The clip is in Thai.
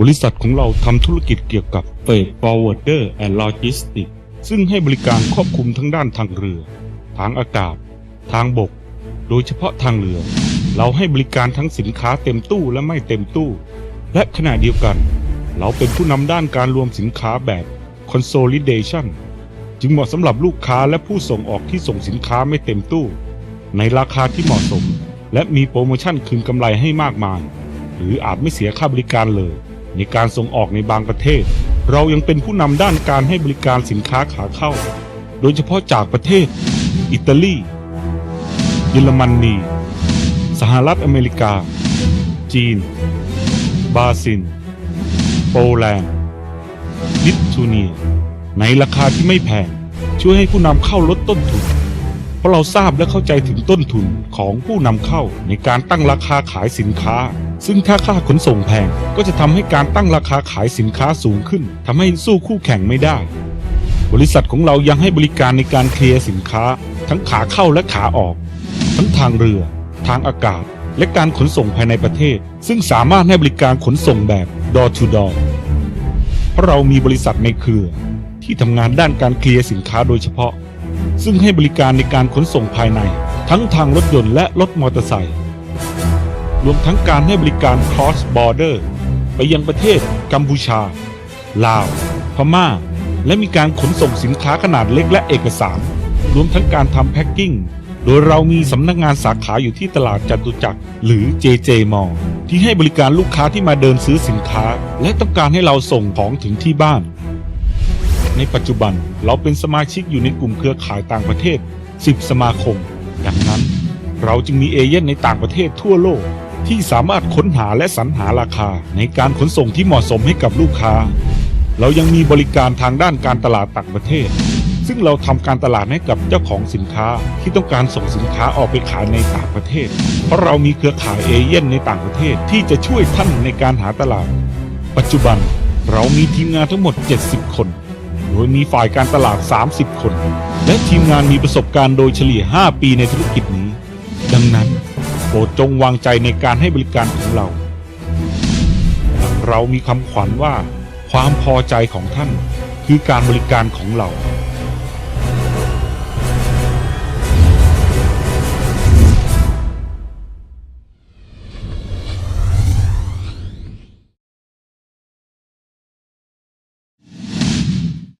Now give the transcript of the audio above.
บริษัทของเราทำธุรกิจเกี่ยวกับ Freight Forwarder and Logistics ซึ่งให้บริการครอบคลุมทั้งด้านทางเรือ ทางอากาศ ทางบก โดยเฉพาะทางเรือ เราให้บริการทั้งสินค้าเต็มตู้และไม่เต็มตู้ และขณะเดียวกัน เราเป็นผู้นำด้านการรวมสินค้าแบบ Consolidation จึงเหมาะสำหรับลูกค้าและผู้ส่งออกที่ส่งสินค้าไม่เต็มตู้ ในราคาที่เหมาะสม และมีโปรโมชั่นคืนกำไรให้มากมาย หรืออาจไม่เสียค่าบริการเลย ในการส่งออกในบางประเทศ เรายังเป็นผู้นำด้านการให้บริการสินค้าขาเข้า โดยเฉพาะจากประเทศ อิตาลี เยอรมนี สหรัฐอเมริกา จีน บราซิล โปแลนด์ ลิทัวเนีย ในราคาที่ไม่แพง ช่วยให้ผู้นำเข้าลดต้นทุน เพราะเราทราบและเข้าใจถึงต้นทุนของผู้นำเข้าในการตั้งราคาขายสินค้า ซึ่งถ้าค่าขนส่งแพงก็จะทำให้การตั้งราคาขายสินค้าสูงขึ้นทำให้สู้คู่แข่งไม่ได้ บริษัทของเรายังให้บริการในการเคลียร์สินค้า ทั้งขาเข้าและขาออก ทั้งทางเรือ ทางอากาศ และการขนส่งภายในประเทศ ซึ่งสามารถให้บริการขนส่งแบบ door to door เพราะเรามีบริษัทในเครือ ที่ทำงานด้านการเคลียร์สินค้าโดยเฉพาะ ซึ่งให้บริการในการขนส่งภายใน ทั้งทางรถยนต์และรถมอเตอร์ไซค์ รวมทั้งการให้บริการ cross border ไปยังประเทศกัมพูชา ลาว พม่า และมีการขนส่งสินค้าขนาดเล็กและเอกสาร รวมทั้งการทำแพ็คกิ้ง โดยเรามีสำนักงานสาขาอยู่ที่ตลาดจตุจักร หรือ JJ Mall ที่ให้บริการลูกค้าที่มาเดินซื้อสินค้า และต้องการให้เราส่งของถึงที่บ้าน ในปัจจุบันเราเป็นสมาชิกอยู่ในกลุ่มเครือข่ายต่างประเทศ 10 สมาคม ดังนั้น เราจึงมีเอเย่นในต่างประเทศทั่วโลก ที่สามารถค้นหาและสรรหาราคาในการขนส่งที่เหมาะสมให้กับลูกค้า เรายังมีบริการทางด้านการตลาดต่างประเทศ ซึ่งเราทำการตลาดให้กับเจ้าของสินค้าที่ต้องการส่งสินค้าออกไปขายในต่างประเทศ เพราะเรามีเครือข่ายเอเย่นในต่างประเทศที่จะช่วยท่านในการหาตลาด ปัจจุบันเรามีทีมงานทั้งหมด 70 คน โดยมีฝ่ายการตลาด 30 คน และทีมงานมีประสบการณ์โดยเฉลี่ย 5 ปีในธุรกิจนี้ ดังนั้น ปรดจงวางใจในการให้บริการของเรา เรามีคำขวัญว่า ความพอใจของท่านคือการบริการของเรา